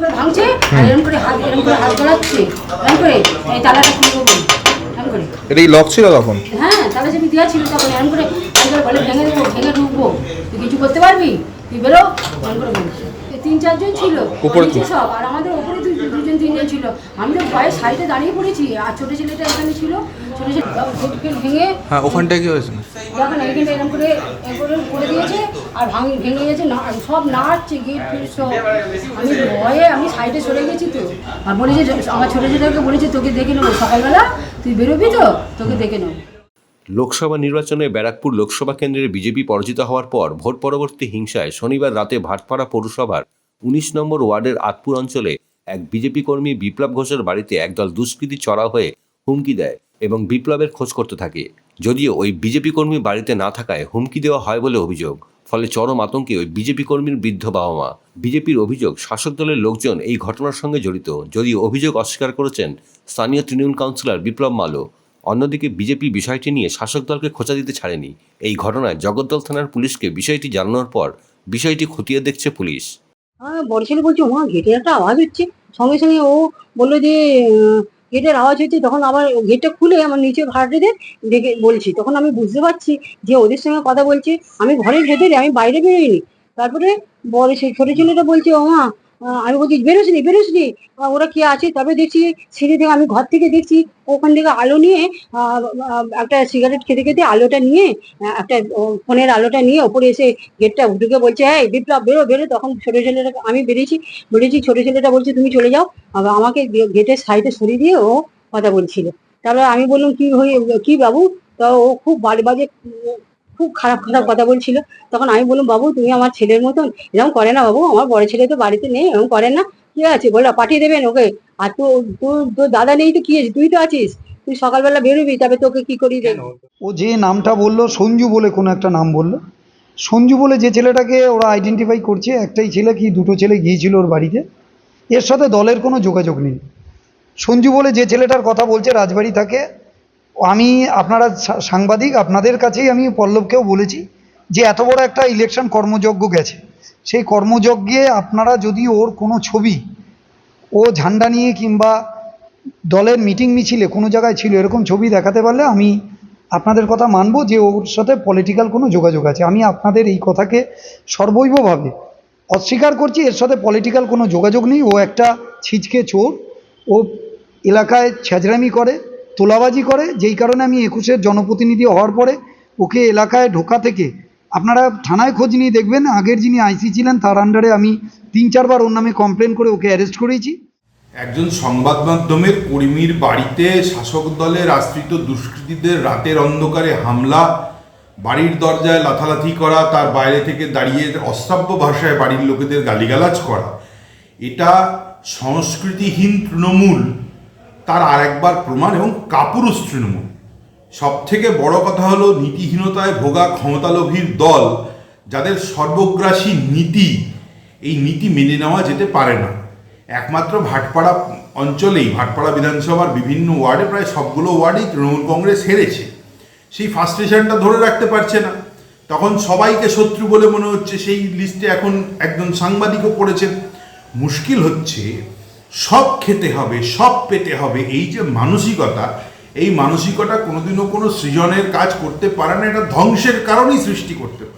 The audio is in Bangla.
করে ভাঙছে আর এরকম করে হাত এরকম করে হাত গলাচ্ছে। এরকম করে এই তালাটা এরকম করে। এটা কি লক ছিল তখন? হ্যাঁ তালা যে দেওয়া ছিল তখন এরকম করে বলে ভেঙে দেবো ভেঙে ঢুকবো। তুই কিছু করতে পারবি? তুই বেরো। এরকম করে বলছি। তিন চারজন ছিল। উপরে সব। আর আমাদের তিনজন ছিল। আমি তো ভয়ে সাইডে দাঁড়িয়ে পড়েছি আর ছোট ছেলেটা এখানে ছিল। ছোট ছেলে ভেঙে হ্যাঁ ওখানটায় কি হয়েছে দেখেন এইখানটা এরকম করে করে করে দিয়েছে আর ভাঙি ভেঙে গেছে না সব নাচছে গেট ফিট সব। আমি ভয়ে আমি সাইডে সরে গেছি তো। আর বলেছে যে আমার ছোটো ছেলেকে বলেছে তোকে দেখে নেব সকালবেলা তুই বেরোবি তো? তোকে দেখে নেব। লোকসভা নির্বাচনে ব্যারাকপুর লোকসভা কেন্দ্রের বিজেপি পরাজিত হওয়ার পর ভোট পরবর্তী হিংসায় শনিবার রাতে ভাটপাড়া পৌরসভার উনিশ নম্বর ওয়ার্ডের আতপুর অঞ্চলে এক বিজেপি কর্মী বিপ্লব ঘোষের বাড়িতে একদল দুষ্কৃতী চড়া হয়ে হুমকি দেয় এবং বিপ্লবের খোঁজ করতে থাকে। যদিও ওই বিজেপি কর্মী বাড়িতে না থাকায় হুমকি দেওয়া হয় বলে অভিযোগ, ফলে চরম আতঙ্কে ওই বিজেপি কর্মীর বৃদ্ধ বাবা মা বিজেপির অভিযোগ, শাসক দলের লোকজন এই ঘটনার সঙ্গে জড়িত। যদিও অভিযোগ অস্বীকার করেছেন স্থানীয় তৃণমূল কাউন্সিলর বিপ্লব মালো অন্যদিকে বিজেপি বিষয়টি নিয়ে শাসক দলকে খোঁচা দিতে ছাড়েনি। এই ঘটনায় জগদ্দল থানার পুলিশকে বিষয়টি জানানোর পর বিষয়টি খতিয়ে দেখছে পুলিশ। হ্যাঁ বড় ছেলে বলছে মা গেটের একটা আওয়াজ হচ্ছে। সঙ্গে সঙ্গে ও বলল যে গেটের আওয়াজ হচ্ছে তখন আবার গেটটা খুলে আমার নিচে ভাড়াটিদের দেখে বলছি। তখন আমি বুঝতে পারছি যে ওদের সঙ্গে কথা বলছি। আমি ঘরের ভেতরে, আমি বাইরে বেরোইনি। তারপরে বড় সেই ছোট ছেলেটা বলছে, ও মা আমি বলছি, বেরোসনি বেরোসনি। ওরা কে আছে? তবে দেখছি, সিঁড়ি থেকে আমি ঘর থেকে দেখছি, ওখান থেকে আলো নিয়ে একটা সিগারেট খেতে খেতে আলোটা নিয়ে একটা ফোনের আলোটা নিয়ে ওপরে এসে গেটটা ঢুকে বলছে হ্যাঁ বিপ্লব, বেরো বেরো। তখন ছোট ছেলেটা, আমি বেরিয়েছি বেরিয়েছি, ছোট ছেলেটা বলছে, তুমি চলে যাও। আমাকে গেটের সাইডে সরিয়ে দিয়ে ও কথা বলছিল। তারপর আমি বললাম, কি হয়ে, কি বাবু? তা ও খুব বাজে বাজে খুব খারাপ খারাপ কথা বলছিল। তখন আমি বললাম, বাবু, তুমি আমার ছেলের মতন। এরকম করে না বাবু, আমার বড় ছেলে তো বাড়িতে নেই, এরকম করে না। কি আছে বলল পাঠিয়ে দেবেন ওকে। আর তো তোর তোর দাদা নেই তো কি আছে? তুই তো আছিস। তুই সকালবেলা বেরোবি, তবে তোকে কি করি ও যে নামটা বলল, সঞ্জু বলে কোনো একটা নাম বলল। সঞ্জু বলে যে ছেলেটাকে ওরা আইডেন্টিফাই করছে, একটাই ছেলে কি, দুটো ছেলে গিয়েছিল ওর বাড়িতে। এর সাথে দলের কোনো যোগাযোগ নেই। সঞ্জু বলে যে ছেলেটার কথা বলছে, রাজবাড়ি থাকে আমি আপনারা সাংবাদিক, আপনাদের কাছেই আমি পল্লবকেও বলেছি যে এত বড় একটা ইলেকশন কর্মযজ্ঞ গেছে। সেই কর্মযজ্ঞে আপনারা যদি ওর কোনো ছবি, ও ঝান্ডা নিয়ে কিংবা দলের মিটিং মিছিলে কোনো জায়গায় ছিল, এরকম ছবি দেখাতে পারলে আমি আপনাদের কথা মানব যে ওর সাথে পলিটিক্যাল কোনো যোগাযোগ আছে। আমি আপনাদের এই কথাকে সর্বৈবভাবে অস্বীকার করছি, এর সাথে পলিটিক্যাল কোনো যোগাযোগ নেই। ও একটা ছিচকে চোর। ও এলাকায় ছ্যাজরামি করে। তোলাবাজি করে, যেই কারণে আমি একুশের জনপ্রতিনিধি হওয়ার পরে ওকে এলাকায় ঢোকা থেকে, আপনারা থানায় খোঁজ নিয়ে দেখবেন, আগের যিনি আইসি ছিলেন তার আন্ডারে আমি তিন চারবার ওর নামে কমপ্লেন করে ওকে অ্যারেস্ট করেছি। একজন সংবাদ মাধ্যমের কর্মীর বাড়িতে শাসক দলের আশ্রিত দুষ্কৃতীদের রাতের অন্ধকারে হামলা, বাড়ির দরজায় লাথালাথি করা, তার বাইরে থেকে দাঁড়িয়ে অশ্রাব্য ভাষায় বাড়ির লোকেদের গালিগালাজ করা, এটা সংস্কৃতিহীন তৃণমূল তার আরেকবার প্রমাণ এবং কাপুরুষ তৃণমূল। সব থেকে বড় কথা হলো নীতিহীনতায় ভোগা ক্ষমতালোভীর দল, যাদের সর্বগ্রাসী নীতি, এই নীতি মেনে নেওয়া যেতে পারে না। একমাত্র ভাটপাড়া অঞ্চলেই, ভাটপাড়া বিধানসভার বিভিন্ন ওয়ার্ডে প্রায় সবগুলো ওয়ার্ডেই তৃণমূল কংগ্রেস হেরেছে। সেই ফার্স্ট্রেশনটা ধরে রাখতে পারছে না। তখন সবাইকে শত্রু বলে মনে হচ্ছে, সেই লিস্টে এখন একজন সাংবাদিকও পড়েছেন। মুশকিল হচ্ছে সব খেতে হবে, সব পেতে হবে। এই যে মানসিকতা, এই মানসিকতা কোনোদিনও কোনো সৃজনের কাজ করতে পারে না, এটা ধ্বংসের কারণেই সৃষ্টি করতে পারে।